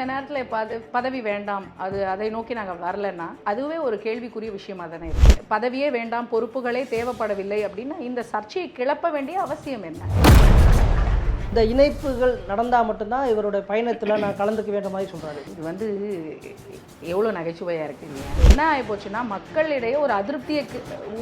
இந்த நேரத்தில் பத பதவி வேண்டாம். அது அதை நோக்கி நாங்கள் வரலன்னா அதுவே ஒரு கேள்விக்குரிய விஷயமா தானே இருக்கு. பதவியே வேண்டாம் பொறுப்புகளே தேவைப்படவில்லை அப்படின்னா இந்த சர்ச்சையை கிளப்ப வேண்டிய அவசியம் என்ன? இந்த இணைப்புகள் நடந்தால் மட்டும்தான் இவருடைய பயணத்தில் நான் கலந்துக்க வேண்டிய மாதிரி சொல்கிறாரு இது வந்து எவ்வளோ நகைச்சுவையாக இருக்கு இல்லையா என்ன ஆகிப்போச்சுன்னா மக்களிடையே ஒரு அதிருப்தியை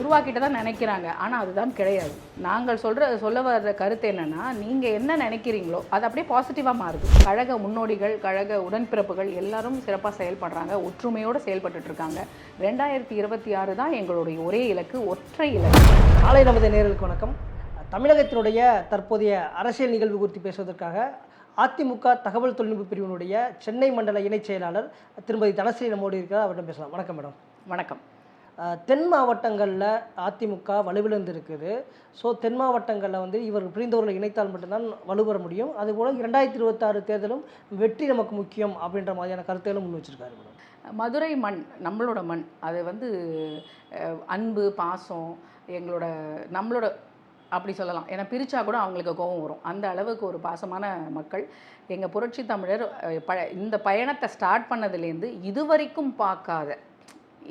உருவாக்கிட்டு தான் நினைக்கிறாங்க. ஆனால் அதுதான் கிடையாது. நாங்கள் சொல்கிற சொல்ல வர்ற கருத்து என்னன்னா நீங்கள் என்ன நினைக்கிறீங்களோ அது அப்படியே பாசிட்டிவாக மாறுது. கழக முன்னோடிகள் கழக உடன்பிறப்புகள் எல்லாரும் சிறப்பாக செயல்படுறாங்க. ஒற்றுமையோடு செயல்பட்டுட்டு இருக்காங்க. ரெண்டாயிரத்தி இருபத்தி ஆறு தான் எங்களுடைய ஒரே இலக்கு ஒற்றை இலக்கு. காலை நமது நேர்களுக்கு வணக்கம். தமிழகத்தினுடைய தற்போதைய அரசியல் நிகழ்வு குறித்து பேசுவதற்காக அதிமுக தகவல் தொழில்நுட்ப பிரிவினுடைய சென்னை மண்டல இணைச் செயலாளர் திருமதி தனஸ்ரீ நம்மோடு இருக்கிறார். அவரிடம் பேசலாம். வணக்கம் மேடம். வணக்கம். தென் மாவட்டங்களில் அதிமுக வலுவிழந்து இருக்குது ஸோ தென் மாவட்டங்களில் வந்து இவர் புரிந்தவர்களை இணைத்தால் மட்டும்தான் வலுப்பெற முடியும். அதுபோல் இரண்டாயிரத்தி இருபத்தாறு தேர்தலும் வெற்றி நமக்கு முக்கியம் அப்படின்ற மாதிரியான கருத்துக்களும் முன் வச்சிருக்காரு மதுரை மண் நம்மளோட மண். அது வந்து அன்பு பாசம் எங்களோட நம்மளோட அப்படி சொல்லலாம். ஏன்னா பிரித்தா கூட அவங்களுக்கு கோபம் வரும். அந்த அளவுக்கு ஒரு பாசமான மக்கள். எங்கள் புரட்சி தமிழர் ப இந்த பயணத்தை ஸ்டார்ட் பண்ணதுலேருந்து இதுவரைக்கும் பார்க்காத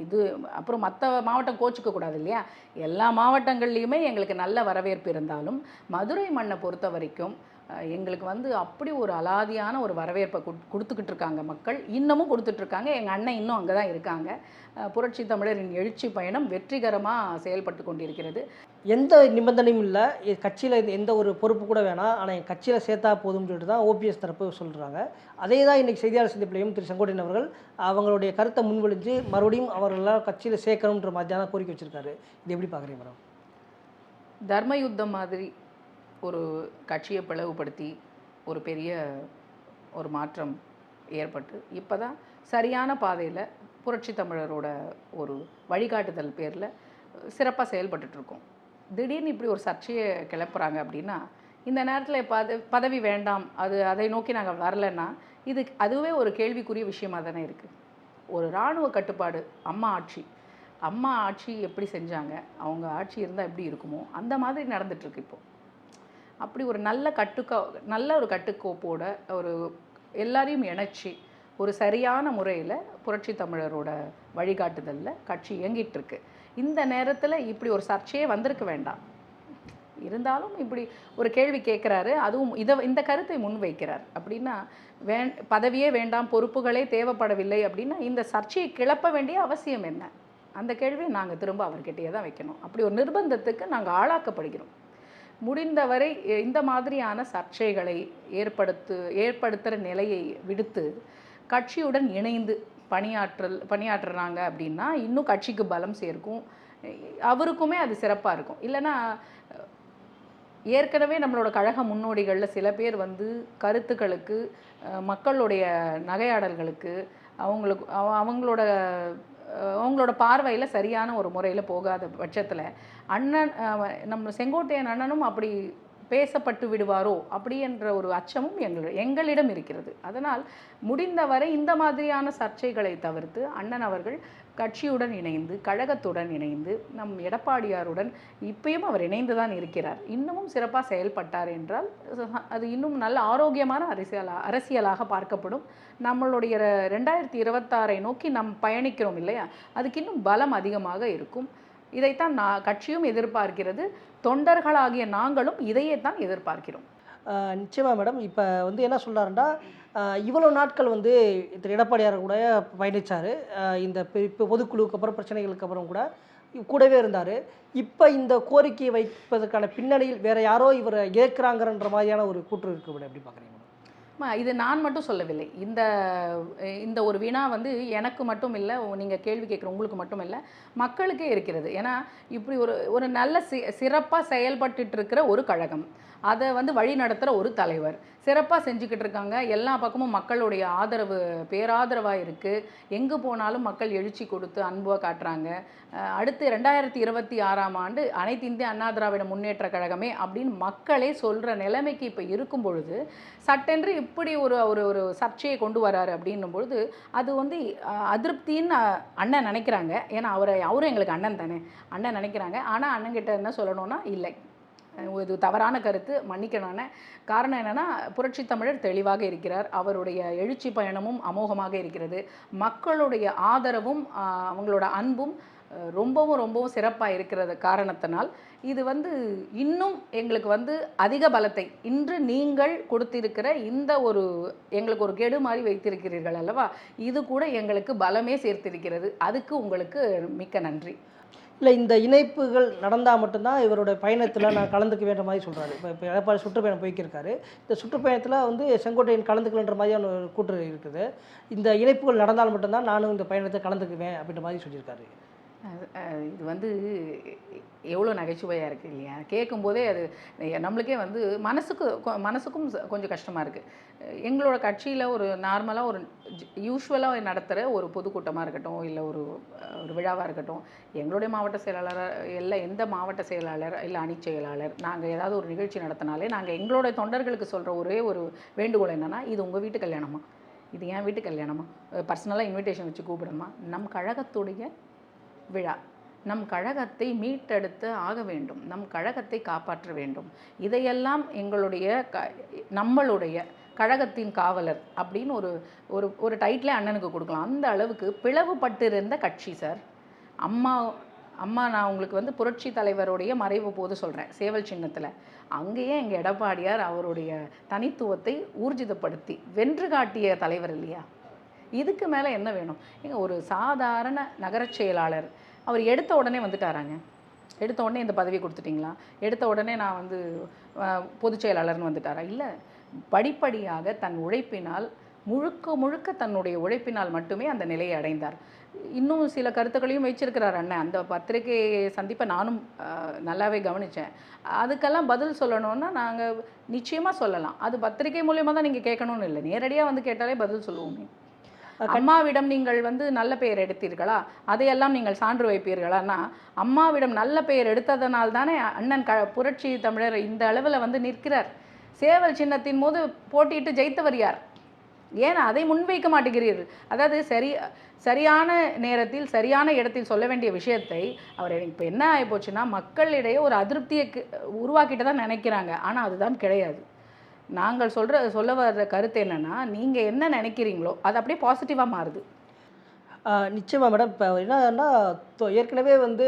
இது அப்புறம் மற்ற மாவட்டம் கோச்சிக்க கூடாது இல்லையா? எல்லா மாவட்டங்கள்லேயுமே எங்களுக்கு நல்ல வரவேற்பு இருந்தாலும் மதுரை மண்ணை பொறுத்த வரைக்கும் எங்களுக்கு வந்து அப்படி ஒரு அலாதியான ஒரு வரவேற்பை குட்- கொடுத்துக்கிட்டு இருக்காங்க மக்கள். இன்னமும் கொடுத்துட்ருக்காங்க எங்கள் அண்ணன் இன்னும் அங்கே தான் இருக்காங்க. புரட்சி தமிழரின் எழுச்சி பயணம் வெற்றிகரமாக செயல்பட்டு கொண்டிருக்கிறது. எந்த நிபந்தனையும் இல்லை. கட்சியில் எந்த ஒரு பொறுப்பு கூட வேணாம் ஆனால் என் கட்சியில் சேர்த்தா போதும்னு சொல்லிட்டு தான் ஓபிஎஸ் தரப்பு சொல்கிறாங்க அதே தான் இன்றைக்கி செய்தியாளர் சந்திப்பிலையும் திரு செங்கோட்டையன் அவர்கள் அவங்களுடைய கருத்தை முன்வழிஞ்சு மறுபடியும் அவர்களெல்லாம் கட்சியில் சேர்க்கணுன்ற மாதிரியான கோரிக்கை வச்சிருக்காரு. இது எப்படி பார்க்குறீங்க மேடம்? தர்ம யுத்தம் மாதிரி ஒரு கட்சியை பிளவுபடுத்தி ஒரு பெரிய ஒரு மாற்றம் ஏற்பட்டு இப்போ தான் சரியான பாதையில் புரட்சி தமிழரோட ஒரு வழிகாட்டுதல் பேரில் சிறப்பாக செயல்பட்டுட்ருக்கோம் திடீர்னு இப்படி ஒரு சர்ச்சையை கிளப்புறாங்க அப்படின்னா இந்த நேரத்தில் பத பதவி வேண்டாம் அது அதை நோக்கி நாங்கள் வரலன்னா இது அதுவே ஒரு கேள்விக்குரிய விஷயமா தானே இருக்குது ஒரு இராணுவ கட்டுப்பாடு அம்மா ஆட்சி. அம்மா ஆட்சி எப்படி செஞ்சாங்க? அவங்க ஆட்சி இருந்தால் எப்படி இருக்குமோ அந்த மாதிரி நடந்துட்டுருக்கு இப்போது அப்படி ஒரு நல்ல கட்டுக்கோ நல்ல ஒரு கட்டுக்கோப்போட ஒரு எல்லாரையும் இணைச்சி ஒரு சரியான முறையில் புரட்சி தமிழரோட வழிகாட்டுதலில் கட்சி இயங்கிட்டு இருக்கு இந்த நேரத்தில் இப்படி ஒரு சர்ச்சையே வந்திருக்க வேண்டாம். இருந்தாலும் இப்படி ஒரு கேள்வி கேட்குறாரு அதுவும் இதை இந்த கருத்தை முன்வைக்கிறார். அப்படின்னா வே பதவியே வேண்டாம் பொறுப்புகளே தேவைப்படவில்லை அப்படின்னா இந்த சர்ச்சையை கிளப்ப வேண்டிய அவசியம் என்ன? அந்த கேள்வியை நாங்கள் திரும்ப அவர்கிட்டயே தான் வைக்கணும். அப்படி ஒரு நிர்பந்தத்துக்கு நாங்கள் ஆளாக்கப்படுகிறோம். முடிந்தவரை இந்த மாதிரியான சர்ச்சைகளை ஏற்படுத்து ஏற்படுத்துகிற நிலையை விடுத்து கட்சியுடன் இணைந்து பணியாற்றல் பணியாற்றுறாங்க அப்படின்னா இன்னும் கட்சிக்கு பலம் சேர்க்கும். அவருக்குமே அது சிறப்பாக இருக்கும். இல்லைன்னா ஏற்கனவே நம்மளோட கழக முன்னோடிகளில் சில பேர் வந்து கருத்துக்களுக்கு மக்களுடைய நகையாடல்களுக்கு அவங்களுக்கு அவ- அவங்களோட அவங்களோட பார்வையில் சரியான ஒரு முறையில் போகாத பட்சத்தில் அண்ணன் நம்ம செங்கோட்டையன் அண்ணனும் அப்படி பேசப்பட்டு விடுவாரோ அப்படி என்ற ஒரு அச்சமும் எங்கள் எங்களிடம் இருக்கிறது. அதனால் முடிந்தவரை இந்த மாதிரியான சர்ச்சைகளை தவிர்த்து அண்ணன் அவர்கள் கட்சியுடன் இணைந்து கழகத்துடன் இணைந்து நம் எடப்பாடியாருடன் இப்பயும் அவர் இணைந்து தான் இருக்கிறார். இன்னமும் சிறப்பாக செயல்பட்டார் என்றால் அது இன்னும் நல்ல ஆரோக்கியமான அரசியல் அரசியலாக பார்க்கப்படும். நம்மளுடைய ரெண்டாயிரத்தி இருபத்தாறை நோக்கி நம் பயணிக்கிறோம் இல்லையா? அதுக்கு இன்னும் பலம் அதிகமாக இருக்கும். இதைத்தான் நான் கட்சியும் எதிர்பார்க்கிறது. தொண்டர்களாகிய நாங்களும் இதையே தான் எதிர்பார்க்கிறோம் நிச்சயமாக மேடம். இப்போ வந்து என்ன சொல்கிறாருன்னா இவ்வளோ நாட்கள் வந்து திரு எடப்பாடியார் கூட பயணித்தார் இந்த இப்போ பொதுக்குழுவுக்கு அப்புறம் பிரச்சனைகளுக்கு அப்புறம் கூட கூடவே இருந்தார். இப்போ இந்த கோரிக்கையை வைப்பதற்கான பின்னணியில் வேறு யாரோ இவரை ஏற்கிறாங்கன்ற மாதிரியான ஒரு கூற்று இருக்குது மேடம். எப்படி பார்க்குறீங்க இது நான் மட்டும் சொல்லவில்லை. இந்த இந்த ஒரு வினா வந்து எனக்கு மட்டும் இல்லை நீங்கள் கேள்வி கேட்குற உங்களுக்கு மட்டும் இல்லை மக்களுக்கே இருக்கிறது. ஏன்னா இப்படி ஒரு ஒரு நல்ல சி சிறப்பாக செயல்பட்டுட்டு இருக்கிற ஒரு கழகம். அதை வந்து வழி நடத்துகிற ஒரு தலைவர். சிறப்பாக செஞ்சுக்கிட்டு இருக்காங்க. எல்லா பக்கமும் மக்களுடைய ஆதரவு பேராதரவாக இருக்குது எங்கே போனாலும் மக்கள் எழுச்சி கொடுத்து அன்புவாக காட்டுறாங்க. அடுத்து ரெண்டாயிரத்தி இருபத்தி ஆறாம் ஆண்டு அனைத்து இந்திய அண்ணா திராவிட முன்னேற்ற கழகமே அப்படின்னு மக்களே சொல்கிற நிலைமைக்கு இப்போ இருக்கும் பொழுது சட்டென்று இப்படி ஒரு ஒரு ஒரு சர்ச்சையை கொண்டு வராரு அப்படின்னும் பொழுது அது வந்து அதிருப்தின்னு அண்ணன் நினைக்கிறாங்க. ஏன்னா அவரை அவரும் எங்களுக்கு அண்ணன் தானே. அண்ணன் நினைக்கிறாங்க. ஆனால் அண்ணன்கிட்ட என்ன சொல்லணும்னா இல்லை. இது தவறான கருத்து மன்னிக்கணும்னு. காரணம் என்னென்னா புரட்சி தமிழர் தெளிவாக இருக்கிறார். அவருடைய எழுச்சி பயணமும் அமோகமாக இருக்கிறது. மக்களுடைய ஆதரவும் அவங்களோட அன்பும் ரொம்பவும் ரொம்பவும் சிறப்பாக இருக்கிறது காரணத்தினால். இது வந்து இன்னும் எங்களுக்கு வந்து அதிக பலத்தை இன்று நீங்கள் கொடுத்திருக்கிற இந்த ஒரு எங்களுக்கு ஒரு கெடு மாதிரி வைத்திருக்கிறீர்கள் அல்லவா? இது கூட எங்களுக்கு பலமே சேர்த்திருக்கிறது. அதுக்கு உங்களுக்கு மிக்க நன்றி. இல்லை இந்த இணைப்புகள் நடந்தால் மட்டும்தான் இவருடைய பயணத்தில் நான் கலந்துக்க வேண்ட மாதிரி சொல்கிறாரு இப்போ இப்போ எடப்பாடி சுற்றுப்பயணம் போய்க்கிருக்காரு. இந்த சுற்றுப்பயணத்தில் வந்து செங்கோட்டையன் கலந்துக்கலன்ற மாதிரியான ஒரு கூற்று இருக்குது. இந்த இணைப்புகள் நடந்தால் மட்டும்தான் நானும் இந்த பயணத்தை கலந்துக்குவேன் அப்படின்ற மாதிரி சொல்லியிருக்காரு. இது வந்து எவ்வளோ நகைச்சுவையாக இருக்குது இல்லையா? கேட்கும்போதே அது நம்மளுக்கே வந்து மனசுக்கு கொ- மனசுக்கும் ச- கொஞ்சம் கஷ்டமாக இருக்குது எங்களோட கட்சியில் ஒரு நார்மலாக ஒரு யூஸ்வலாக நடத்துகிற ஒரு பொதுக்கூட்டமாக இருக்கட்டும் இல்லை ஒரு ஒரு விழாவாக இருக்கட்டும் எங்களுடைய மாவட்ட செயலாளர் இல்லை எந்த மாவட்ட செயலாளர் இல்லை அணி செயலாளர் நாங்கள் ஏதாவது ஒரு நிகழ்ச்சி நடத்தினாலே நாங்கள் எங்களுடைய தொண்டர்களுக்கு சொல்கிற ஒரே ஒரு வேண்டுகோள் என்னென்னா இது உங்கள் வீட்டு கல்யாணமா? இது என் வீட்டு கல்யாணமா? பர்சனலாக இன்விடேஷன் வச்சு கூப்பிடணுமா? நம் கழகத்துடைய விழா. நம் கழகத்தை மீட்டெடுத்து ஆக வேண்டும். நம் கழகத்தை காப்பாற்ற வேண்டும். இதையெல்லாம் எங்களுடைய க நம்மளுடைய கழகத்தின் காவலர் அப்படின்னு ஒரு ஒரு ஒரு டைட்டிலே அண்ணனுக்கு கொடுக்கலாம். அந்த அளவுக்கு பிளவுபட்டிருந்த கட்சி சார். அம்மா அம்மா நான் உங்களுக்கு வந்து புரட்சி தலைவருடைய மறைவு போது சொல்கிறேன் சேவல் சின்னத்தில். அங்கேயே எங்கள் எடப்பாடியார் அவருடைய தனித்துவத்தை ஊர்ஜிதப்படுத்தி வென்று காட்டிய தலைவர் இல்லையா? இதுக்கு மேலே என்ன வேணும்? ஏங்க ஒரு சாதாரண நகரச் செயலாளர் அவர் எடுத்த உடனே வந்துட்டாராங்க. எடுத்த உடனே இந்த பதவி கொடுத்துட்டிங்களா? எடுத்த உடனே நான் வந்து பொதுச் செயலாளர்னு வந்துட்டாரா? இல்லை. படிப்படியாக தன் உழைப்பினால் முழுக்க முழுக்க தன்னுடைய உழைப்பினால் மட்டுமே அந்த நிலையை அடைந்தார். இன்னும் சில கருத்துக்களையும் வச்சிருக்கிறார் அண்ணன். அந்த பத்திரிகை சந்திப்பை நானும் நல்லாவே கவனித்தேன் அதுக்கெல்லாம் பதில் சொல்லணும்னா நாங்கள் நிச்சயமாக சொல்லலாம். அது பத்திரிகை மூலியமாக தான் நீங்கள் கேட்கணும்னு இல்லை. நேரடியாக வந்து கேட்டாலே பதில் சொல்லுவோமே. அம்மாவிடம் நீங்கள் வந்து நல்ல பெயர் எடுத்தீர்களா? அதையெல்லாம் நீங்கள் சான்று வைப்பீர்களான்னா அம்மாவிடம் நல்ல பெயர் எடுத்ததனால் தானே அண்ணன் க புரட்சி தமிழர் இந்த அளவில் வந்து நிற்கிறார். சேவல் சின்னத்தின் போது போட்டியிட்டு ஜெயித்தவர் யார்? ஏன் அதை முன்வைக்க மாட்டேங்கிறீர்கள்? அதாவது சரி சரியான நேரத்தில் சரியான இடத்தில் சொல்ல வேண்டிய விஷயத்தை அவர் இப்போ என்ன ஆகிப்போச்சுன்னா மக்களிடையே ஒரு அதிருப்தியை உருவாக்கிட்டு தான் நினைக்கிறாங்க. ஆனால் அதுதான் கிடையாது. நாங்கள் சொல்கிற சொல்ல வர்ற கருத்து என்னென்னா நீங்கள் என்ன நினைக்கிறீங்களோ அது அப்படியே பாசிட்டிவாக மாறுது. நிச்சயமாக மேடம் இப்போ என்னன்னா ஏற்கனவே வந்து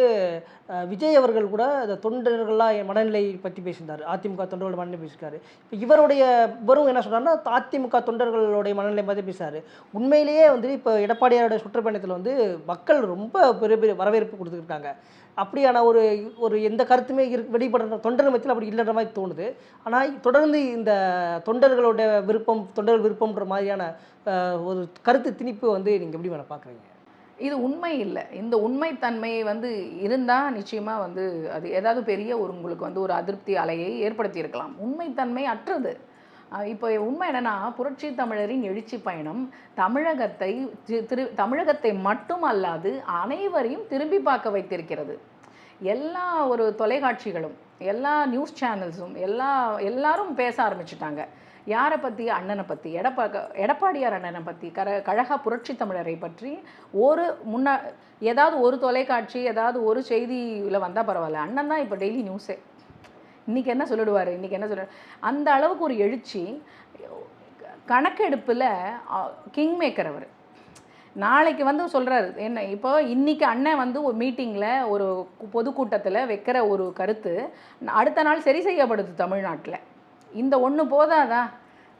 விஜய் அவர்கள் கூட இந்த தொண்டர்கள்லாம் என் மனநிலை பற்றி பேசியிருந்தார். அதிமுக தொண்டர்கள் மனநிலை பேசியிருக்காரு. இப்போ இவருடைய வரும் என்ன சொல்கிறாருன்னா அதிமுக தொண்டர்களுடைய மனநிலை பற்றி பேசுகிறார் உண்மையிலேயே வந்து இப்போ எடப்பாடியாருடைய சுற்றுப்பயணத்தில் வந்து மக்கள் ரொம்ப பெரிய பெரிய வரவேற்பு கொடுத்துருக்காங்க அப்படியான ஒரு ஒரு எந்த கருத்துமே இரு வெளிப்படுற தொண்டர் மத்தியில் அப்படி இல்லைன்ற மாதிரி தோணுது. ஆனால் தொடர்ந்து இந்த தொண்டர்களோட விருப்பம் தொண்டர்கள் விருப்பம்ன்ற மாதிரியான ஒரு கருத்து திணிப்பு வந்து நீங்கள் எப்படி வேணால் பார்க்குறீங்க? இது உண்மை இல்லை. இந்த உண்மைத்தன்மை வந்து இருந்தால் நிச்சயமாக வந்து அது ஏதாவது பெரிய ஒரு உங்களுக்கு வந்து ஒரு அதிருப்தி அலையை ஏற்படுத்தியிருக்கலாம். உண்மைத்தன்மை அற்றது. இப்போ உண்மை என்னென்னா புரட்சி தமிழரின் எழுச்சி பயணம் தமிழகத்தை திரு தமிழகத்தை மட்டும் அல்லாது அனைவரையும் திரும்பி பார்க்க வைத்திருக்கிறது. எல்லா ஒரு தொலைக்காட்சிகளும் எல்லா நியூஸ் சேனல்ஸும் எல்லா எல்லாரும் பேச ஆரம்பிச்சிட்டாங்க. யாரை பற்றி அண்ணனை பற்றி எடப்பா எடப்பாடியார் அண்ணனை பற்றி கர கழக புரட்சி தமிழரை பற்றி ஒரு முன்னா ஏதாவது ஒரு தொலைக்காட்சி ஏதாவது ஒரு செய்தியில் வந்தால் பரவாயில்ல. அண்ணன் தான் இப்போ டெய்லி நியூஸே இன்றைக்கி என்ன சொல்லிடுவார்? இன்றைக்கி என்ன சொல்ல அந்த அளவுக்கு ஒரு எழுச்சி கணக்கெடுப்பில் கிங் மேக்கர் அவர். நாளைக்கு வந்து சொல்கிறாரு என்ன இப்போ இன்னைக்கு அண்ணன் வந்து ஒரு மீட்டிங்கில் ஒரு பொதுக்கூட்டத்தில் வைக்கிற ஒரு கருத்து அடுத்த நாள் சரி செய்யப்படுது தமிழ்நாட்டில். இந்த ஒன்று போதாதா?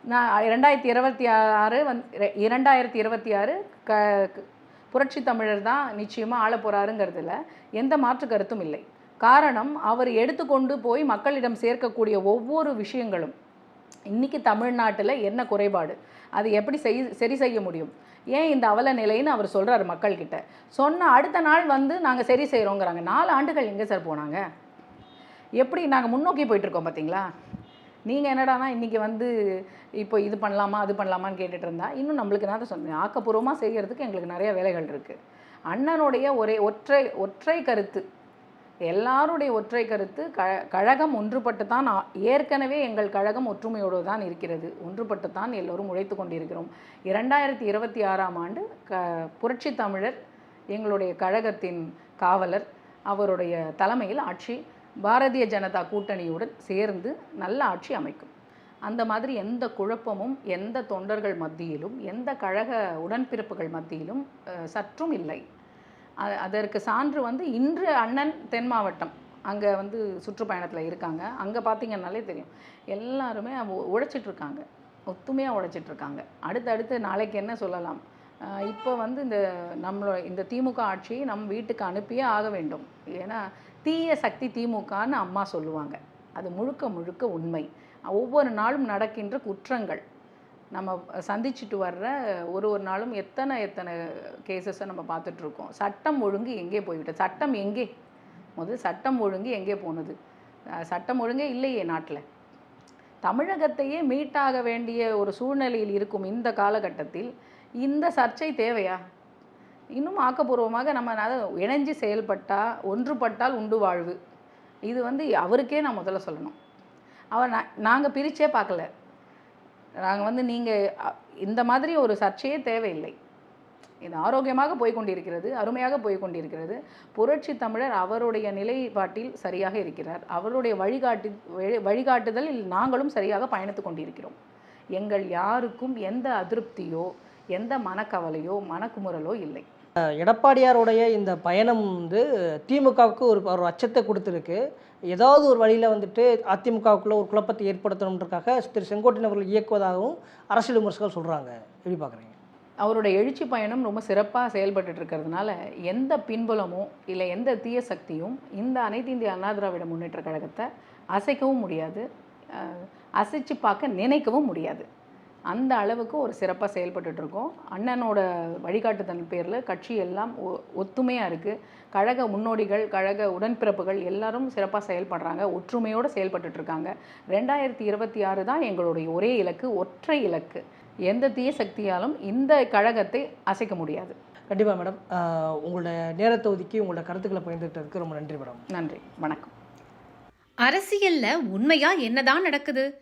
நான் ரெண்டாயிரத்தி இருபத்தி ஆறு வந் இரண்டாயிரத்தி இருபத்தி ஆறு க க- புரட்சி தமிழர் தான் நிச்சயமாக ஆள போகிறாருங்கிறதுல எந்த மாற்று கருத்தும் இல்லை. காரணம் அவர் எடுத்துக்கொண்டு போய் மக்களிடம் சேர்க்கக்கூடிய ஒவ்வொரு விஷயங்களும். இன்னைக்கு தமிழ்நாட்டில் என்ன குறைபாடு? அது எப்படி செய் சரி செய்ய முடியும்? ஏன் இந்த அவல நிலைன்னு அவர் சொல்கிறார் மக்கள்கிட்ட. சொன்ன அடுத்த நாள் வந்து நாங்கள் சரி செய்கிறோங்கிறாங்க நாலு ஆண்டுகள் எங்கே சார் போனாங்க? எப்படி நாங்கள் முன்னோக்கி போயிட்டுருக்கோம் பார்த்தீங்களா நீங்கள் என்னடானா இன்றைக்கி வந்து இப்போ இது பண்ணலாமா அது பண்ணலாமான்னு கேட்டுட்டு இருந்தா இன்னும் நம்மளுக்கு நான் தான் சொன்னேன் ஆக்கப்பூர்வமாக செய்கிறதுக்கு எங்களுக்கு நிறைய வேலைகள் இருக்குது அண்ணனுடைய ஒரே ஒற்றை ஒற்றை கருத்து. எல்லாருடைய ஒற்றை கருத்து க கழகம் ஒன்றுபட்டு தான் ஏற்கனவே எங்கள் கழகம் ஒற்றுமையோடு தான் இருக்கிறது. ஒன்றுபட்டு தான் எல்லோரும் உழைத்து கொண்டிருக்கிறோம். இரண்டாயிரத்தி இருபத்தி ஆறாம் ஆண்டு க புரட்சி தமிழர் எங்களுடைய கழகத்தின் காவலர் அவருடைய தலைமையில் ஆட்சி பாரதிய ஜனதா கூட்டணியுடன் சேர்ந்து நல்ல ஆட்சி அமைக்கும். அந்த மாதிரி எந்த குழப்பமும் எந்த தொண்டர்கள் மத்தியிலும் எந்த கழக உடன்பிறப்புகள் மத்தியிலும் சற்றும் இல்லை. அதற்கு சான்று வந்து இன்று அண்ணன் தென் மாவட்டம். அங்கே வந்து சுற்றுப்பயணத்தில் இருக்காங்க. அங்கே பார்த்தீங்கன்னாலே தெரியும். எல்லாருமே உழைச்சிட்ருக்காங்க. ஒத்துமையாக உழைச்சிட்ருக்காங்க. அடுத்தடுத்து நாளைக்கு என்ன சொல்லலாம்? இப்போ வந்து இந்த நம்மளோட இந்த திமுக ஆட்சியை நம் வீட்டுக்கு அனுப்பியே ஆக வேண்டும். ஏன்னா தீய சக்தி திமுகன்னு அம்மா சொல்லுவாங்க. அது முழுக்க முழுக்க உண்மை. ஒவ்வொரு நாளும் நடக்கின்ற குற்றங்கள். நம்ம சந்திச்சுட்டு வர்ற ஒரு ஒரு நாளும் எத்தனை எத்தனை கேசஸை நம்ம பார்த்துட்ருக்கோம். சட்டம் ஒழுங்கு எங்கே போய்விட்டது? சட்டம் எங்கே? முதல் சட்டம் ஒழுங்கு எங்கே போனது? சட்டம் ஒழுங்கே இல்லையே நாட்டில். தமிழகத்தையே மீட்டாக வேண்டிய ஒரு சூழ்நிலையில் இருக்கும் இந்த காலகட்டத்தில் இந்த சர்ச்சை தேவையா? இன்னும் ஆக்கப்பூர்வமாக நம்ம அதை இணைஞ்சு செயல்பட்டால் ஒன்றுபட்டால் உண்டு வாழ்வு. இது வந்து அவருக்கே நான் முதல்ல சொல்லணும். அவர் நாங்கள் பிரித்தே பார்க்கல. நாங்கள் வந்து நீங்கள் இந்த மாதிரி ஒரு சர்ச்சையே தேவையில்லை. இது ஆரோக்கியமாக போய் கொண்டிருக்கிறது அருமையாக போய் கொண்டிருக்கிறது புரட்சி தமிழர் அவருடைய நிலைப்பாட்டில் சரியாக இருக்கிறார். அவருடைய வழிகாட்டி வழி- வழிகாட்டுதலில் நாங்களும் சரியாக பயணித்து கொண்டிருக்கிறோம். எங்கள் யாருக்கும் எந்த அதிருப்தியோ எந்த மனக்கவலையோ மனக்குமுறலோ இல்லை. எடப்பாடியாருடைய இந்த பயணம் வந்து திமுகவுக்கு ஒரு ஒரு அச்சத்தை கொடுத்துருக்கு. ஏதாவது ஒரு வழியில் வந்துட்டு அதிமுகவுக்குள்ளே ஒரு குழப்பத்தை ஏற்படுத்தணுன்றக்காக திரு செங்கோட்டையன் அவர்கள் இயக்குவதாகவும் அரசியல் விமர்சகர்கள் சொல்கிறாங்க எப்படி பார்க்குறீங்க? அவருடைய எழுச்சி பயணம் ரொம்ப சிறப்பாக செயல்பட்டு இருக்கிறதுனால எந்த பின்புலமோ இல்லை எந்த தீய சக்தியும் இந்த அனைத்து இந்திய அண்ணா திராவிட முன்னேற்ற கழகத்தை அசைக்கவும் முடியாது. அசைச்சு பார்க்க நினைக்கவும் முடியாது. அந்த அளவுக்கு ஒரு சிறப்பாக செயல்பட்டுட்டு இருக்கோம் அண்ணனோட வழிகாட்டுதல் பேரில் கட்சி எல்லாம் ஒ- ஒத்துமையா இருக்குது கழக முன்னோடிகள் கழக உடன்பிறப்புகள் எல்லாரும் சிறப்பாக செயல்படுறாங்க. ஒற்றுமையோடு செயல்பட்டுட்டு இருக்காங்க ரெண்டாயிரத்தி இருபத்தி ஆறு தான் எங்களுடைய ஒரே இலக்கு ஒற்றை இலக்கு. எந்த தீய சக்தியாலும் இந்த கழகத்தை அசைக்க முடியாது. கண்டிப்பாக மேடம். உங்களோட நேரத்தை ஒதுக்கி உங்களோட கருத்துக்களை பகிர்ந்துட்டதுக்கு ரொம்ப நன்றி மேடம். நன்றி. வணக்கம். அரசியல்ல உண்மையா என்னதான் நடக்குது?